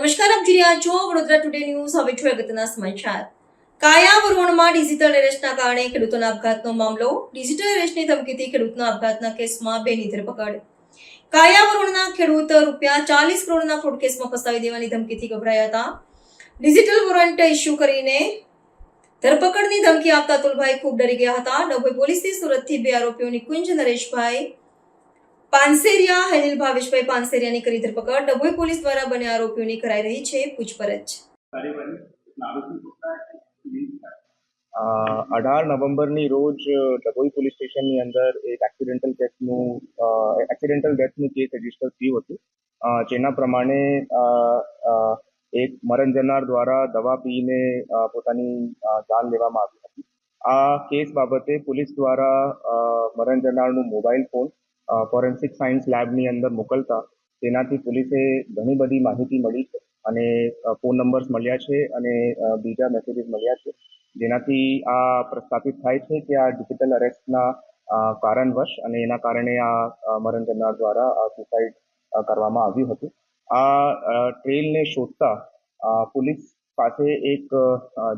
નમસ્કાર, આપ જોઈ રહ્યા છો વડોદરા ટુડે ન્યૂઝ હવે છો અગત્યના સમાચાર. કાયા વરોણમાં ડિજિટલ એરેસ્ટના કારણે ખેડૂતોના આપઘાતનો મામલો. ડિજિટલ એરેસ્ટની ધમકીથી ખેડૂતના આપઘાતના કેસમાં બેની ધરપકડ. કાયા વરોણના ખેડૂત રૂપિયા ચાલીસ કરોડના ફ્રોડ કેસમાં ફસાવી દેવાની ધમકીથી ગભરાયા હતા. ડિજિટલ વોરંટ ઇસ્યુ કરીને ધરપકડની ધમકી આપતા અતુલભાઈ ખૂબ ડરી ગયા હતા. ડભોઈ પોલીસની સુરતથી બે આરોપીઓ નિકુંજ નરેશભાઈ પાનસેરિયા હેનિલ ભાવેશભાઈ પાનસેરિયાની કરી ધરપકડ. ડભોઈ પોલીસ દ્વારા બંને આરોપીઓની કરાઈ રહી છે પૂછપરછ. અઢાર નવેમ્બરની રોજ ડભોઈ પોલીસ સ્ટેશનની અંદર એક એક્સિડેન્ટલ કેસનું એક્સિડેન્ટલ ડેથનું કેસ રજિસ્ટર થયું હતું. જેના પ્રમાણે એક મરણ જનાર દ્વારા દવા પીને પોતાની જાન લેવામાં આવી હતી. આ કેસ બાબતે પોલીસ દ્વારા મરણ જનારનું મોબાઈલ ફોન ફોરેન્સિક સાયન્સ લેબની અંદર મોકલતા. તેનાથી પોલીસે ઘણી બધી માહિતી મળી છે અને ફોન નંબર્સ મળ્યા છે અને બીજા મેસેજીસ મળ્યા છે. જેનાથી આ પ્રસ્થાપિત થાય છે કે આ ડિજિટલ અરેસ્ટના કારણવશ અને એના કારણે આ મરણ કરનાર દ્વારા સુસાઇડ કરવામાં આવ્યું હતું. આ ટ્રેલને શોધતા પોલીસ પાસે એક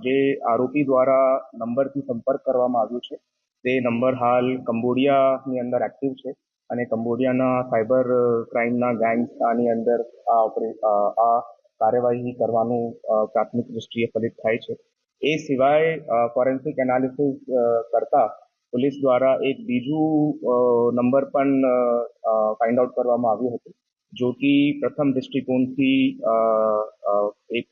જે આરોપી દ્વારા નંબરથી સંપર્ક કરવામાં આવ્યો છે. તે નંબર હાલ કંબોડિયાની અંદર એક્ટિવ છે. અને કંબોડિયાના સાયબર ક્રાઇમના ગેંગ્સ આની અંદર આ આ કાર્યવાહી કરવાનું પ્રાથમિક દૃષ્ટિએ ફલિત થાય છે. એ સિવાય ફોરેન્સિક એનાલિસિસ કરતા પોલીસ દ્વારા એક બીજું નંબર પણ ફાઇન્ડ આઉટ કરવામાં આવ્યું હતું, જો કે પ્રથમ દૃષ્ટિકોણથી એક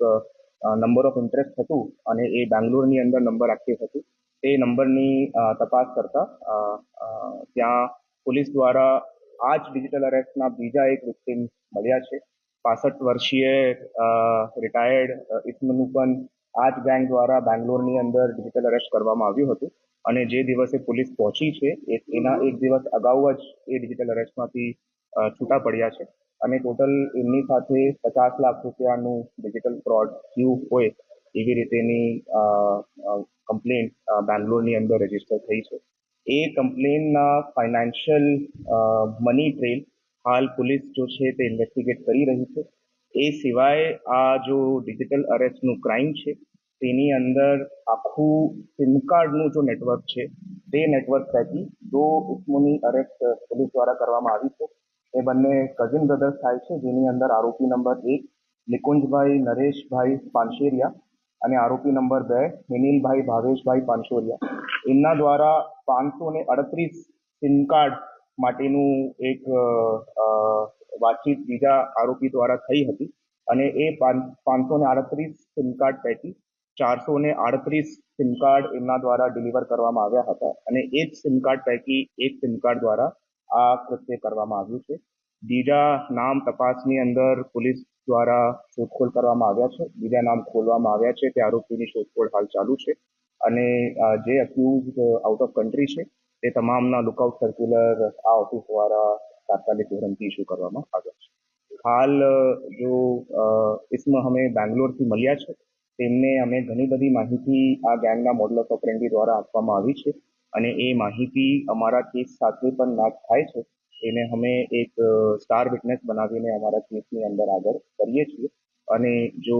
નંબર ઓફ ઇન્ટરેસ્ટ હતું અને એ બેંગ્લોરની અંદર નંબર એક્ટિવ હતું. તે નંબરની તપાસ કરતા ત્યાં પોલીસ દ્વારા આ જ ડિજિટલ અરેસ્ટના બીજા એક વિક્ટિમ મળ્યા છે. પાસઠ વર્ષીય રિટાયર્ડ ઇસમનું પણ આ જ ગેંગ દ્વારા બેંગ્લોરની અંદર ડિજિટલ અરેસ્ટ કરવામાં આવ્યું હતું. અને જે દિવસે પોલીસ પહોંચી છે એના એક દિવસ અગાઉ જ એ ડિજિટલ અરેસ્ટમાંથી છૂટા પડ્યા છે. અને ટોટલ એમની સાથે પચાસ લાખ રૂપિયાનું ડિજિટલ ફ્રોડ થયું હોય એવી રીતેની કમ્પ્લેન બેંગ્લોરની અંદર રજિસ્ટર થઈ છે. એ કમ્પ્લેનના ફાઇનાન્શિયલ મની ટ્રેલ હાલ પોલીસ જો છે તે ઇન્વેસ્ટિગેટ કરી રહી છે. એ સિવાય આ જો ડિજિટલ અરેસ્ટનું ક્રાઇમ છે, તેની અંદર આખું સિમ કાર્ડનું જો નેટવર્ક છે, તે નેટવર્ક થકી જો ઇસમોની અરેસ્ટ પોલીસ દ્વારા કરવામાં આવી છે, એ બંને કઝિન બ્રધર્સ થાય છે, જેની અંદર આરોપી નંબર એક નિકુંજભાઈ નરેશભાઈ પાનશેરિયા અને આરોપી નંબર બે, મિનિલભાઈ ભાવેશભાઈ પાનસોરિયા. એમના દ્વારા પાંચસો ને અડત્રીસ સિમ કાર્ડ માટેનું એક વાતચીત બીજા આરોપી દ્વારા થઈ હતી. અને એ પાંચસો ને આડત્રીસ સિમ કાર્ડ પૈકી ચારસો ને આડત્રીસ સિમ કાર્ડ એમના દ્વારા ડિલિવર કરવામાં આવ્યા હતા. અને એ જ સિમ કાર્ડ પૈકી એક સિમ કાર્ડ દ્વારા આ કૃત્ય કરવામાં આવ્યું છે. બીજા નામ તપાસની અંદર પોલીસ દ્વારા શોધખોળ કરવામાં આવ્યા છે. બીજા નામ ખોલવામાં આવ્યા છે તે આરોપીની શોધખોળ હાલ ચાલુ છે. અને જે અક્યુઝ આઉટ ઓફ કન્ટ્રી છે, તે તમામના લુકઆઉટ સર્ક્યુલર આ ઓફિસ દ્વારા તાત્કાલિક ધોરણથી ઇસ્યુ કરવામાં આવ્યા છે. હાલ જો ઇસ્મ અમે બેંગ્લોરથી મળ્યા છે, તેમને અમે ઘણી બધી માહિતી આ ગેંગના મોડલ ઓફ ઓપરેન્ડી દ્વારા આપવામાં આવી છે. અને એ માહિતી અમારા કેસ સાથે પણ મેચ થાય છે. એને અમે એક સ્ટાર વિટનેસ બનાવીને અમારા કેસની અંદર આગળ કરીએ છીએ. અને જો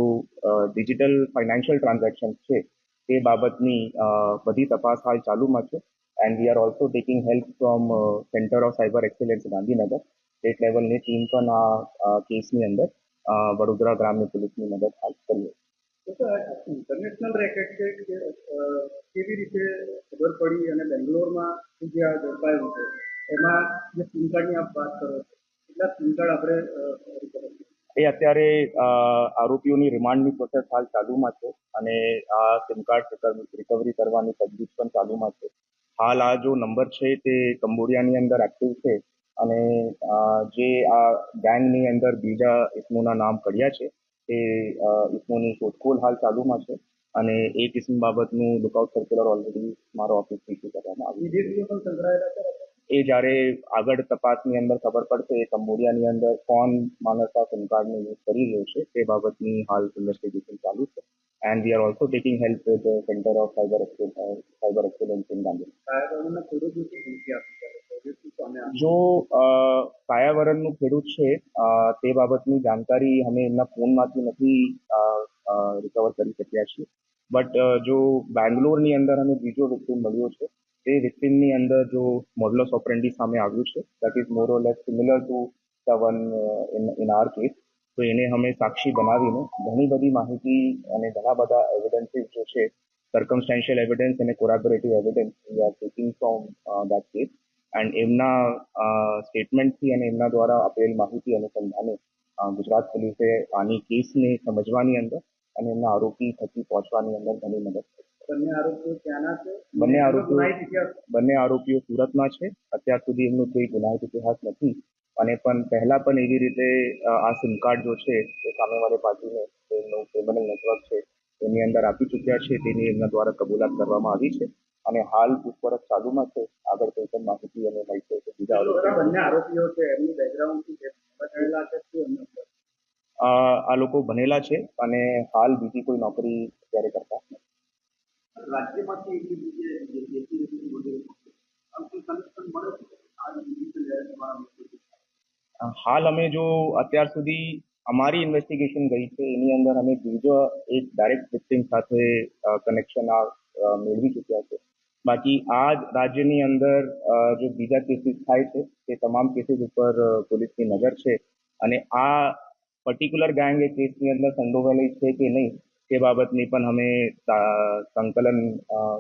ડિજિટલ ફાઇનાન્શિયલ ટ્રાન્ઝેક્શન છે, તે બાબતની બધી તપાસ હાલ ચાલુમાં છે. And we are also taking help from centre of cyber excellence Gandhinagar. State લેવલની ટીમ પણ આ કેસની અંદર વડોદરા ગ્રામ્ય પોલીસની મદદ હાલ કરી ઇન્ટરનેશનલ રેકેટ છે કેવી રીતે ખબર પડી અને બેંગ્લોરમાં જે આ ઝડપાયું છે? એમાં જે સિમ કાર્ડની આપ વાત કરો છો કેટલા સિમ કાર્ડ આપણે? એ અત્યારે આરોપીઓની રિમાન્ડની પ્રોસેસ હાલ ચાલુમાં છે અને આ સિમ કાર્ડ રિકવરી કરવાની તજવીજ પણ ચાલુમાં છે. હાલ આ જો નંબર છે તે કંબોડિયાની અંદર એક્ટિવ છે અને જે આ ગેંગની અંદર બીજા ઇસમોના નામ પડ્યા છે તે ઇસમોની શોધખોળ હાલ ચાલુમાં છે અને એ કિસ્મ બાબતનું લુકઆઉટ સર્ક્યુલર ઓલરેડી મારો ઓફિસ ઇસ્યુ કરવામાં આવ્યું એ જ્યારે આગળ તપાસની અંદર ખબર પડશે એ કંબોડિયાની અંદર કોણ માનવતા સિમ કાર્ડનો યુઝ કરી રહ્યો છે તે બાબતની હાલ ઇન્વેસ્ટિગેશન ચાલુ છે. And we are also taking help with centre of cyber cyber excellence in Gandhinagar? જે કાયાવરણનું ખેડૂત છે તે બાબતની જાણકારી અમે એમના ફોનમાંથી નથી રિકવર કરી શક્યા છીએ. બટ જો બેંગ્લોરની અંદર અમે બીજો વ્યક્તિ મળ્યો છે તે વિક્ટિમની અંદર જો મોડલસ ઓપરેન્ડી સામે આવ્યું છે that is more or less similar to the one in our case તો એને અમે સાક્ષી બનાવીને ઘણી બધી માહિતી અને ઘણા બધા એવિડન્સીસ જો છે સર્કમસ્ટેન્શિયલ એવિડન્સ અને corroborative evidence we are taking from that case and એમના સ્ટેટમેન્ટથી અને એમના દ્વારા આપેલ માહિતી અનુસંધાને ગુજરાત પોલીસે આની કેસને સમજવાની અંદર અને એમના આરોપી થકી પહોંચવાની અંદર ઘણી મદદ કરી. બંને આરોપીઓ ત્યાંના છે. બંને આરોપીઓ બંને આરોપીઓ સુરતના છે. અત્યાર સુધી એમનો કોઈ ગુનાહિત ઇતિહાસ નથી. અને પણ પહેલા પણ એવી રીતે આ સિમ કાર્ડ જો છે એ સામેવાળી પાર્ટીને એમનું ક્રિમિનલ નેટવર્ક છે એની અંદર આપી ચૂક્યા છે તેની એમના દ્વારા કબૂલાત કરવામાં આવી છે. અને હાલ પૂછપરછ ચાલુમાં છે. આગળ કોઈ પણ માહિતી અમે મળશે તો બીજા આરોપીઓ બંને આરોપીઓ છે. એમનું બેકગ્રાઉન્ડ આ લોકો ભણેલા છે અને હાલ બીજી કોઈ નોકરી અત્યારે કરતા નથી. રાજ્યમાંથી એવી રીતે હાલ અમે જો અત્યાર સુધી અમારી ઇન્વેસ્ટિગેશન ગઈ છે, એની અંદર અમે બીજો એક ડાયરેક્ટ વિક્ટિમ સાથે કનેક્શન આ મેળવી ચૂક્યા છે. બાકી આ જ રાજ્યની અંદર જો બીજા કેસીસ થાય છે, તે તમામ કેસીસ ઉપર પોલીસની નજર છે. અને આ પર્ટિક્યુલર ગેંગ કેસની અંદર સંડોવાયેલી છે કે નહીં તે બાબતની પણ અમે સંકલન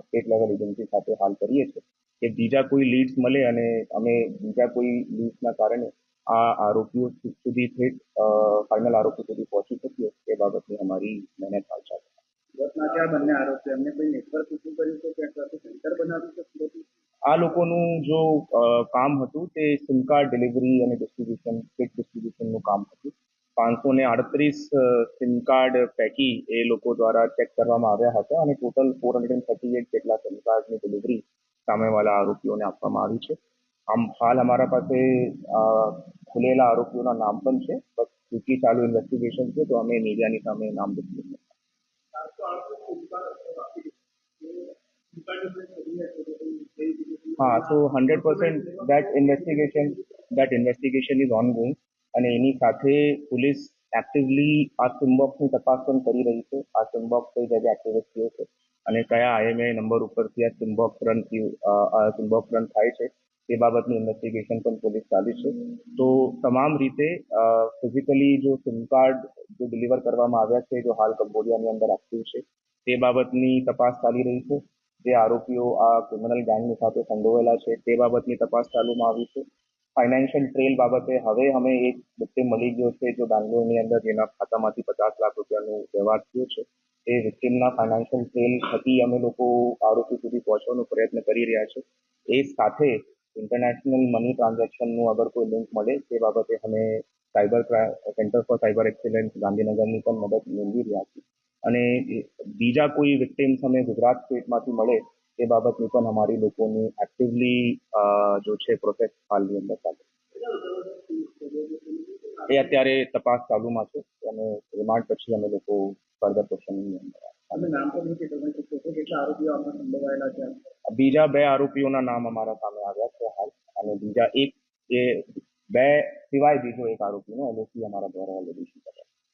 સ્ટેટ લેવલ એજન્સી સાથે હાલ કરીએ છીએ કે બીજા કોઈ લીડ્સ મળે અને અમે બીજા કોઈ લીડ્સના કારણે આ આરોપીઓ સુધી થેટ ફાઇનલ આરોપી સુધી પહોંચી શકીએ તે બાબતની અમારી મહેનત હાલ ચાલે છે. આ બંને આરોપીઓ એમને કોઈ નેટવર્ક ઊભું કર્યું છે કે અથવા સેન્ટર બનાવ્યું છે આ લોકોનું જો કામ હતું તે સિમ કાર્ડ ડિલિવરી અને ડિસ્ટ્રીબ્યુશન કિટ ડિસ્ટ્રીબ્યુશનનું કામ હતું પાંચસો ને આડત્રીસ સિમ કાર્ડ પૈકી એ લોકો દ્વારા ચેક કરવામાં આવ્યા હતા અને total four hundred thirty eight જેટલા સિમ કાર્ડની ડિલિવરી સામેવાળા આરોપીઓને આપવામાં આવી છે. આમ હાલ અમારા પાસે ખુલેલા આરોપીઓના નામ પણ છે, બસ ચૂંટણી ચાલુ ઇન્વેસ્ટિગેશન છે, તો અમે મીડિયાની સામે નામ ડિસ્ક્લોઝ હા so hundred percent that investigation that investigation is on going અને એની સાથે પોલીસ એક્ટિવલી આ સિમ્બોક્સની તપાસ પણ કરી રહી છે. આ સિમ્બોક્સ કઈ જગ્યાએ એક્ટિવેટ થયો છે અને કયા આઈએમઆઈ નંબર ઉપરથી આ સિમ્બોક્સ રન થયું અ, રન થાય છે તે બાબતની ઇન્વેસ્ટિગેશન પણ પોલીસ ચાલી છે. તો તમામ રીતે ફિઝિકલી જો સિમ કાર્ડ જો ડિલિવર કરવામાં આવ્યા છે જો હાલ કંબોડિયાની અંદર એક્ટિવ છે તે બાબતની તપાસ ચાલી રહી છે. જે આરોપીઓ આ ક્રિમિનલ ગેંગની સાથે સંડોવાયેલા છે તે બાબતની તપાસ ચાલુમાં આવી છે. ફાઇનાન્શિયલ ટ્રેલ બાબતે હવે અમે એક વ્યક્તિ મળી ગયો છે જો બેંગ્લોરની અંદર જેના ખાતામાંથી પચાસ લાખ રૂપિયાનું વ્યવહાર થયો છે, એ વિક્ટિમના ફાઇનાન્શિયલ ટ્રેલ થકી અમે લોકો આરોપી સુધી પહોંચવાનો પ્રયત્ન કરી રહ્યા છે. એ સાથે ઇન્ટરનેશનલ મની ટ્રાન્ઝેક્શનનું અગર કોઈ લિંક મળે, તે બાબતે અમે cyber centre for cyber excellence ગાંધીનગરની પણ મદદ મેળવી રહ્યા છીએ. અને બીજા કોઈ વિક્ટિમ્સ અમે ગુજરાત સ્ટેટમાંથી મળે તે બાબતની પણ અમારી લોકોની એક્ટિવલી જો છે પ્રોસેસ હાલની અંદર ચાલે. એ અત્યારે તપાસ ચાલુમાં છે અને રિમાન્ડ પછી અમે લોકો ફર્ધર ક્વેશ્ચનની અંદર બીજા બે આરોપીઓના નામ અમારા સામે આવ્યા છે હાલ અને બીજા એક એ બે સિવાય બીજો એક આરોપીનો એલઓસી અમારા દ્વારા ઓલરેડી